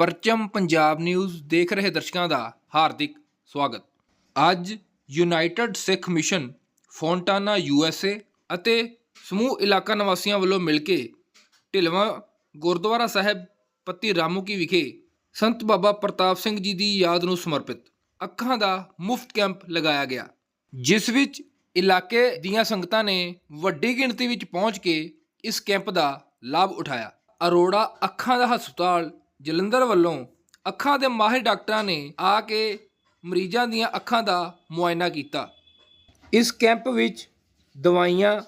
ਪਰਚਮ Punjab news ਦੇਖ ਰਹੇ ਦਰਸ਼ਕਾਂ ਦਾ ਹਾਰਦਿਕ ਸਵਾਗਤ। ਅੱਜ united Sikh mission Fontana USA ਅਤੇ ਸਮੂਹ ਇਲਾਕਾ ਨਿਵਾਸੀਆਂ ਵੱਲੋਂ ਮਿਲ ਕੇ ਢਿਲਵਾਂ ਗੁਰਦੁਆਰਾ ਸਾਹਿਬ ਪੱਤੀ ਰਾਮੂਕੀ ਵਿਖੇ ਸੰਤ ਬਾਬਾ ਪ੍ਰਤਾਪ ਸਿੰਘ ਜੀ ਦੀ ਯਾਦ ਨੂੰ ਸਮਰਪਿਤ ਅੱਖਾਂ ਦਾ ਮੁਫਤ ਕੈਂਪ ਲਗਾਇਆ ਗਿਆ, ਜਿਸ ਵਿੱਚ ਇਲਾਕੇ ਦੀਆਂ ਸੰਗਤਾਂ ਨੇ ਵੱਡੀ ਗਿਣਤੀ ਵਿੱਚ ਪਹੁੰਚ ਕੇ ਇਸ ਕੈਂਪ ਦਾ ਲਾਭ ਉਠਾਇਆ। ਅਰੋੜਾ ਅੱਖਾਂ ਦਾ ਹਸਪਤਾਲ ਜਲੰਧਰ ਵੱਲੋਂ ਅੱਖਾਂ ਦੇ ਮਾਹਿਰ ਡਾਕਟਰਾਂ ਨੇ ਆ ਕੇ ਮਰੀਜ਼ਾਂ ਦੀਆਂ ਅੱਖਾਂ ਦਾ ਮੁਆਇਨਾ ਕੀਤਾ। ਇਸ ਕੈਂਪ ਵਿੱਚ ਦਵਾਈਆਂ,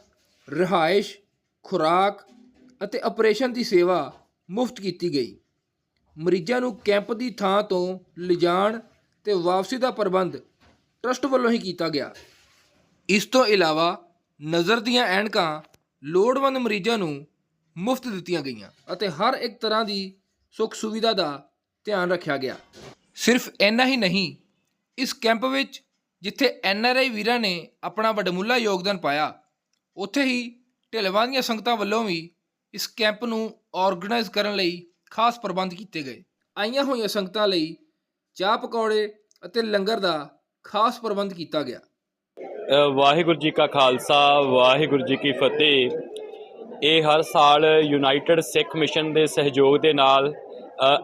ਰਿਹਾਇਸ਼, ਖੁਰਾਕ ਅਤੇ ਆਪਰੇਸ਼ਨ ਦੀ ਸੇਵਾ ਮੁਫਤ ਕੀਤੀ ਗਈ। ਮਰੀਜ਼ਾਂ ਨੂੰ ਕੈਂਪ ਦੀ ਥਾਂ ਤੋਂ ਲਿਜਾਣ ਤੇ ਵਾਪਸੀ ਦਾ ਪ੍ਰਬੰਧ ਟਰਸਟ ਵੱਲੋਂ ਹੀ ਕੀਤਾ ਗਿਆ। ਇਸ ਤੋਂ ਇਲਾਵਾ ਨਜ਼ਰ ਦੀਆਂ ਐਨਕਾਂ ਲੋੜਵੰਦ ਮਰੀਜ਼ਾਂ ਨੂੰ ਮੁਫਤ ਦਿੱਤੀਆਂ ਗਈਆਂ ਅਤੇ ਹਰ ਇੱਕ ਤਰ੍ਹਾਂ ਦੀ ਸੁੱਖ ਸੁਵਿਧਾ ਦਾ ਧਿਆਨ ਰੱਖਿਆ ਗਿਆ। ਸਿਰਫ ਇੰਨਾ ਹੀ ਨਹੀਂ ਇਸ ਕੈਂਪ ਵਿੱਚ ਜਿੱਥੇ ਐਨਆਰਆਈ ਵੀਰਾਂ ਨੇ ਆਪਣਾ ਵਡਮੁੱਲਾ ਯੋਗਦਾਨ ਪਾਇਆ ਉੱਥੇ ਹੀ ਢਿਲਵਾਂ ਦੀਆਂ ਸੰਗਤਾਂ ਵੱਲੋਂ ਵੀ ਇਸ ਕੈਂਪ ਨੂੰ ਆਰਗੇਨਾਈਜ਼ ਕਰਨ ਲਈ ਖਾਸ ਪ੍ਰਬੰਧ ਕੀਤੇ ਗਏ। ਆਈਆਂ ਹੋਈਆਂ ਸੰਗਤਾਂ ਲਈ ਚਾਹ ਪਕੌੜੇ ਅਤੇ ਲੰਗਰ ਦਾ ਖਾਸ ਪ੍ਰਬੰਧ ਕੀਤਾ ਗਿਆ। ਵਾਹਿਗੁਰੂ ਜੀ ਕਾ ਖਾਲਸਾ ਵਾਹਿਗੁਰੂ ਜੀ ਕੀ ਫਤਿਹ। ਇਹ ਹਰ ਸਾਲ ਯੂਨਾਈਟਿਡ ਸਿੱਖ ਮਿਸ਼ਨ ਦੇ ਸਹਿਯੋਗ ਦੇ ਨਾਲ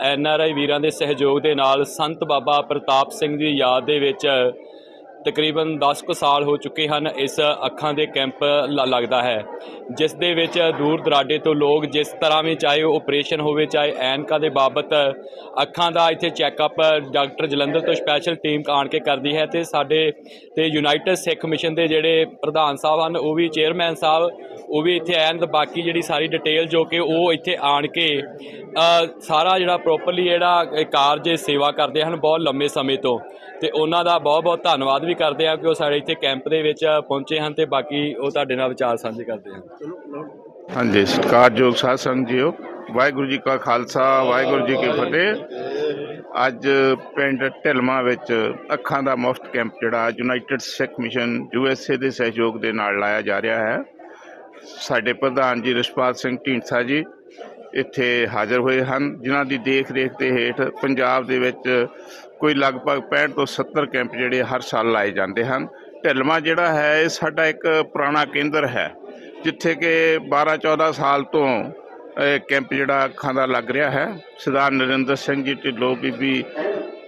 ਐਨ ਆਰ ਆਈ ਵੀਰਾਂ ਦੇ ਸਹਿਯੋਗ ਦੇ ਨਾਲ ਸੰਤ ਬਾਬਾ ਪ੍ਰਤਾਪ ਸਿੰਘ ਦੀ ਯਾਦ ਦੇ ਵਿੱਚ ਤਕਰੀਬਨ 10 ਕੁ ਸਾਲ ਹੋ ਚੁੱਕੇ ਹਨ ਇਸ ਅੱਖਾਂ ਦੇ ਕੈਂਪ ਲ- ਲੱਗਦਾ ਹੈ। ਜਿਸ ਦੇ ਵਿੱਚ ਦੂਰ ਦਰਾਡੇ ਤੋਂ ਲੋਕ ਜਿਸ ਤਰ੍ਹਾਂ ਵੀ ਚਾਹੇ ਉਹ ਆਪਰੇਸ਼ਨ ਹੋਵੇ, ਚਾਹੇ ਐਨਕਾਂ ਦੇ ਬਾਬਤ ਅੱਖਾਂ ਦਾ ਇੱਥੇ ਚੈੱਕਅਪ ਡਾਕਟਰ ਜਲੰਧਰ ਤੋਂ ਸਪੈਸ਼ਲ ਟੀਮ ਆਣ ਕੇ ਕਰਦੀ ਹੈ ਤੇ ਸਾਡੇ ਤੇ ਯੂਨਾਈਟਿਡ ਸਿੱਖ ਮਿਸ਼ਨ ਦੇ ਜਿਹੜੇ ਪ੍ਰਧਾਨ ਸਾਹਿਬ ਹਨ, ਉਹ ਵੀ ਚੇਅਰਮੈਨ ਸਾਹਿਬ, ਉਹ ਵੀ ਇੱਥੇ ਆਏ ਤੇ ਬਾਕੀ ਜਿਹੜੀ ਸਾਰੀ ਡਿਟੇਲ ਜੋ ਕਿ ਉਹ ਇੱਥੇ ਆਣ ਕੇ ਸਾਰਾ ਜਿਹੜਾ ਪ੍ਰੋਪਰਲੀ ਜਿਹੜਾ ਇਹ ਕਾਰਜ ਸੇਵਾ ਕਰਦੇ ਹਨ ਬਹੁਤ ਲੰਮੇ ਸਮੇਂ ਤੋਂ। ਤੇ ਉਹਨਾਂ ਦਾ ਬਹੁਤ ਬਹੁਤ ਧੰਨਵਾਦ ਵੀ ਕਰਦੇ ਆ ਕਿ ਉਹ ਸਾਡੇ ਇੱਥੇ ਕੈਂਪ ਦੇ ਵਿੱਚ ਪਹੁੰਚੇ ਹਨ ਤੇ ਬਾਕੀ ਉਹ ਤੁਹਾਡੇ ਨਾਲ ਵਿਚਾਰ ਸਾਂਝੇ ਕਰਦੇ ਹਨ ਹਾਂਜੀ, ਸਤਿਕਾਰਯੋਗ ਸਾਧ ਸੰਗਤ ਜੀਓ, ਵਾਹਿਗੁਰੂ ਜੀ ਕਾ ਖਾਲਸਾ, ਵਾਹਿਗੁਰੂ ਜੀ ਕੀ ਫਤਿਹ। ਅੱਜ ਪਿੰਡ ਢਿਲਮਾ ਵਿੱਚ ਅੱਖਾਂ ਦਾ ਮੁਫਤ ਕੈਂਪ ਜਿਹੜਾ united Sikh mission U S A ਦੇ ਸਹਿਯੋਗ ਦੇ ਨਾਲ ਲਾਇਆ ਜਾ ਰਿਹਾ ਹੈ। ਸਾਡੇ ਪ੍ਰਧਾਨ ਜੀ ਰਿਸ਼ਪਾਲ ਸਿੰਘ ਢੀਂਡਸਾ ਜੀ ਇੱਥੇ ਹਾਜ਼ਰ ਹੋਏ ਹਨ, ਜਿਨ੍ਹਾਂ ਦੀ ਦੇਖ ਰੇਖ ਦੇ ਹੇਠ ਪੰਜਾਬ ਦੇ ਵਿੱਚ ਕੋਈ ਲਗਭਗ 65 ਤੋਂ 70 ਕੈਂਪ ਜਿਹੜੇ ਹਰ ਸਾਲ ਲਾਏ ਜਾਂਦੇ ਹਨ। ਢਿਲਮਾ ਜਿਹੜਾ ਹੈ, ਇਹ ਸਾਡਾ ਇੱਕ ਪੁਰਾਣਾ ਕੇਂਦਰ ਹੈ, ਜਿੱਥੇ ਕਿ 12 14 ਸਾਲ ਤੋਂ ਕੈਂਪ ਜਿਹੜਾ ਖਾਂਦਾ ਲੱਗ ਰਿਹਾ ਹੈ। ਸਰਦਾਰ ਨਰਿੰਦਰ ਸਿੰਘ ਜੀ, ਢਿੱਲੋਂ ਬੀਬੀ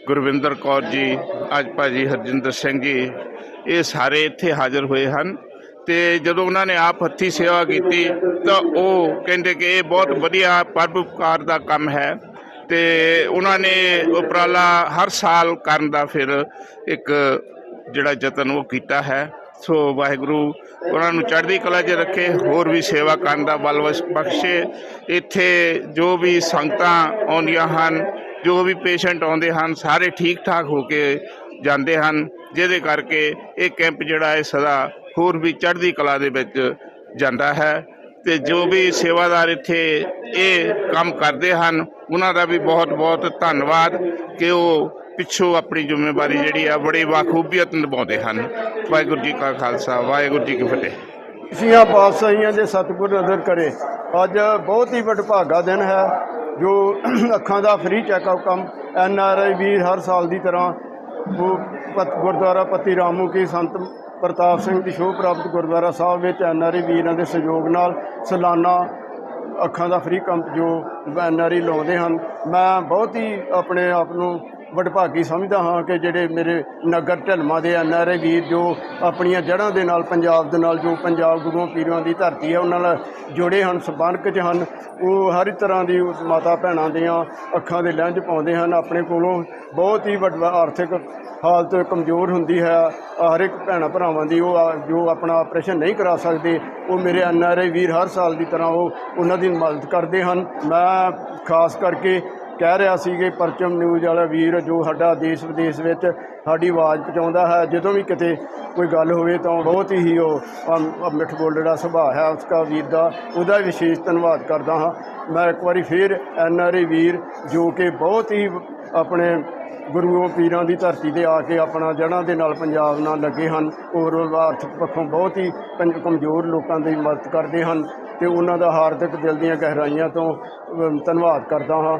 ਗੁਰਵਿੰਦਰ ਕੌਰ ਜੀ, ਅੱਜ ਭਾਜੀ ਹਰਜਿੰਦਰ ਸਿੰਘ ਜੀ, ਇਹ ਸਾਰੇ ਇੱਥੇ ਹਾਜ਼ਰ ਹੋਏ ਹਨ। ਤੇ ਜਦੋਂ ਉਹਨਾਂ ਨੇ ਆਪ ਹੱਥੀ ਸੇਵਾ ਕੀਤੀ ਤਾਂ ਉਹ ਕਹਿੰਦੇ ਕਿ ਇਹ ਬਹੁਤ ਵਧੀਆ ਪਰਉਪਕਾਰ ਦਾ ਕੰਮ ਹੈ ਤੇ ਉਹਨਾਂ ਨੇ ਉਪਰਾਲਾ ਹਰ ਸਾਲ ਕਰਨ ਦਾ ਫਿਰ ਇੱਕ ਜਿਹੜਾ ਯਤਨ ਉਹ ਕੀਤਾ ਹੈ। ਸੋ ਵਾਹਿਗੁਰੂ, ਉਹਨਾਂ ਨੂੰ ਚੜ੍ਹਦੀ ਕਲਾ 'ਚ ਰੱਖੇ, ਹੋਰ ਵੀ ਸੇਵਾ ਕਰਨ ਦਾ ਬਲ ਬਖਸ਼ੇ। ਇੱਥੇ ਜੋ ਵੀ ਸੰਗਤਾਂ ਆਉਂਦੀਆਂ ਹਨ, ਜੋ ਵੀ ਪੇਸ਼ੈਂਟ ਆਉਂਦੇ ਹਨ, ਸਾਰੇ ਠੀਕ ਠਾਕ ਹੋ ਕੇ ਜਾਂਦੇ ਹਨ, ਜਿਹਦੇ ਕਰਕੇ ਇਹ ਕੈਂਪ ਜਿਹੜਾ ਹੈ ਸਦਾ ਹੋਰ ਵੀ ਚੜ੍ਹਦੀ ਕਲਾ ਦੇ ਵਿੱਚ ਜਾਂਦਾ ਹੈ ਤੇ ਜੋ ਵੀ ਸੇਵਾਦਾਰ ਇੱਥੇ ਇਹ ਕੰਮ ਕਰਦੇ ਹਨ, ਉਹਨਾਂ ਦਾ ਵੀ ਬਹੁਤ ਬਹੁਤ ਧੰਨਵਾਦ ਕਿ ਉਹ ਪਿੱਛੋਂ ਆਪਣੀ ਜ਼ਿੰਮੇਵਾਰੀ ਜਿਹੜੀ ਆ ਬੜੀ ਬਾਖੂਬੀਅਤ ਨਿਭਾਉਂਦੇ ਹਨ। ਵਾਹਿਗੁਰੂ ਜੀ ਕਾ ਖਾਲਸਾ, ਵਾਹਿਗੁਰੂ ਜੀ ਕੀ ਫਤਿਹ। ਖੁਸ਼ੀਆਂ ਪਾਤਸ਼ਾਹੀਆਂ ਦੇ ਸਤਿਗੁਰ ਨਜ਼ਰ ਕਰੇ। ਅੱਜ ਬਹੁਤ ਹੀ ਵਡਭਾਗਾ ਦਿਨ ਹੈ, ਜੋ ਅੱਖਾਂ ਦਾ ਫ੍ਰੀ ਚੈੱਕਅਪ ਕੰਮ ਐਨ ਆਰ ਆਈ ਵੀਰ ਹਰ ਸਾਲ ਦੀ ਤਰ੍ਹਾਂ ਉਹ ਗੁਰਦੁਆਰਾ ਪਤੀ ਰਾਮੂ ਕੀ ਸੰਤ ਪ੍ਰਤਾਪ ਸਿੰਘ ਦੀ ਸ਼ੋਅ ਪ੍ਰਾਪਤ ਗੁਰਦੁਆਰਾ ਸਾਹਿਬ ਵਿੱਚ ਐਨ ਆਰ ਆਈ ਵੀਰਾਂ ਦੇ ਸਹਿਯੋਗ ਨਾਲ ਸਾਲਾਨਾ ਅੱਖਾਂ ਦਾ ਫ੍ਰੀ ਕੈਂਪ ਜੋ ਐਨ ਆਰ ਆਈ ਲਾਉਂਦੇ ਹਨ। ਮੈਂ ਬਹੁਤ ਹੀ ਆਪਣੇ ਆਪ ਨੂੰ ਵਡਭਾਗੀ ਸਮਝਦਾ ਹਾਂ ਕਿ ਜਿਹੜੇ ਮੇਰੇ ਨਗਰ ਢਲਮਾ ਦੇ ਐਨ ਆਰ ਆਈ ਵੀਰ ਜੋ ਆਪਣੀਆਂ ਜੜ੍ਹਾਂ ਦੇ ਨਾਲ ਪੰਜਾਬ ਦੇ ਨਾਲ ਜੋ ਪੰਜਾਬ ਗੁਰੂਆਂ ਪੀਰਾਂ ਦੀ ਧਰਤੀ ਹੈ, ਉਹਨਾਂ ਨਾਲ ਜੁੜੇ ਹਨ ਸੰਪਰਕ 'ਚ ਹਨ। ਉਹ ਹਰ ਤਰ੍ਹਾਂ ਦੀ ਉਸ ਮਾਤਾ ਭੈਣਾਂ ਦੀਆਂ ਅੱਖਾਂ ਦੇ ਲੈਂਜ ਪਾਉਂਦੇ ਹਨ। ਆਪਣੇ ਕੋਲੋਂ ਬਹੁਤ ਹੀ ਵੱਡਾ ਆਰਥਿਕ ਹਾਲਤ ਕਮਜ਼ੋਰ ਹੁੰਦੀ ਹੈ। ਹਰ ਇੱਕ ਭੈਣਾਂ ਭਰਾਵਾਂ ਦੀ ਉਹ ਆ- ਜੋ ਆਪਣਾ ਆਪਰੇਸ਼ਨ ਨਹੀਂ ਕਰਾ ਸਕਦੇ, ਉਹ ਮੇਰੇ ਐਨ ਆਰ ਆਈ ਵੀਰ ਹਰ ਸਾਲ ਦੀ ਤਰ੍ਹਾਂ ਉਹ ਉਹਨਾਂ ਦੀ ਮਦਦ ਕਰਦੇ ਹਨ। ਮੈਂ ਖਾਸ ਕਰਕੇ ਕਹਿ ਰਿਹਾ ਸੀ ਕਿ ਪਰਚਮ ਨਿਊਜ਼ ਵਾਲਾ ਵੀਰ ਜੋ ਸਾਡਾ ਦੇਸ਼ ਵਿਦੇਸ਼ ਵਿੱਚ ਸਾਡੀ ਆਵਾਜ਼ ਪਹੁੰਚਾਉਂਦਾ ਹੈ, ਜਦੋਂ ਵੀ ਕਿਤੇ ਕੋਈ ਗੱਲ ਹੋਵੇ ਤਾਂ ਬਹੁਤ ਹੀ ਉਹ ਮਿੱਠ ਅਮ, ਮਿੱਠ ਸੁਭਾਅ ਹੈ ਉਸਦਾ ਵੀਰ ਦਾ, ਉਹਦਾ ਵਿਸ਼ੇਸ਼ ਧੰਨਵਾਦ ਕਰਦਾ ਹਾਂ। ਮੈਂ ਇੱਕ ਵਾਰੀ ਫਿਰ ਐਨ ਆਰ ਆਈ ਵੀਰ ਜੋ ਕਿ ਬਹੁਤ ਹੀ ਆਪਣੇ ਗੁਰੂਆਂ ਪੀਰਾਂ ਦੀ ਧਰਤੀ ਤੇ ਆ ਕੇ ਆਪਣਾ ਜੜ੍ਹਾਂ ਦੇ ਨਾਲ ਪੰਜਾਬ ਨਾਲ ਲੱਗੇ ਹਨ। ਔਰ ਉਹ ਆਰਥਿਕ ਪੱਖੋਂ ਬਹੁਤ ਹੀ ਕੰ- ਕਮਜ਼ੋਰ ਲੋਕਾਂ ਦੀ ਮਦਦ ਕਰਦੇ ਹਨ ਤੇ ਉਹਨਾਂ ਦਾ ਹਾਰਦਿਕ ਦਿਲ ਦੀਆਂ ਗਹਿਰਾਈਆਂ ਤੋਂ ਧੰਨਵਾਦ ਕਰਦਾ ਹਾਂ।